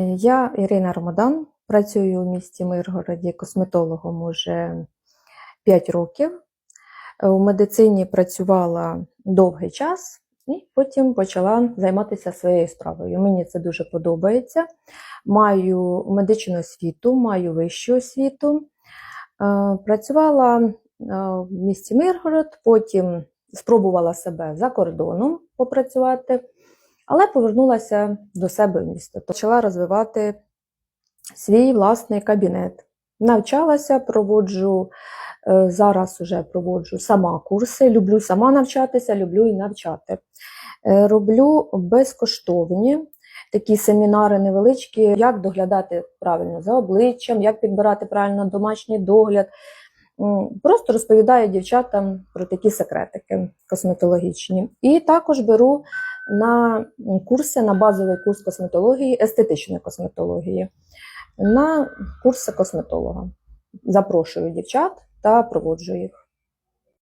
Я Ірина Ромадан, працюю у місті Миргороді косметологом уже 5 років. У медицині працювала довгий час і потім почала займатися своєю справою. Мені це дуже подобається. Маю медичну освіту, маю вищу освіту. Е, Працювала е, в місті Миргород, потім спробувала себе за кордоном попрацювати, але повернулася до себе в місто. Почала розвивати свій власний кабінет. Навчалася, проводжу е, зараз уже проводжу сама курси. Люблю сама навчатися, люблю і навчати. Е, Роблю безкоштовні такі семінари невеличкі, як доглядати правильно за обличчям, як підбирати правильно домашній догляд. Просто розповідаю дівчатам про такі секретики косметологічні. І також беру на курси, на базовий курс косметології, естетичної косметології, на курси косметолога. Запрошую дівчат та проводжу їх.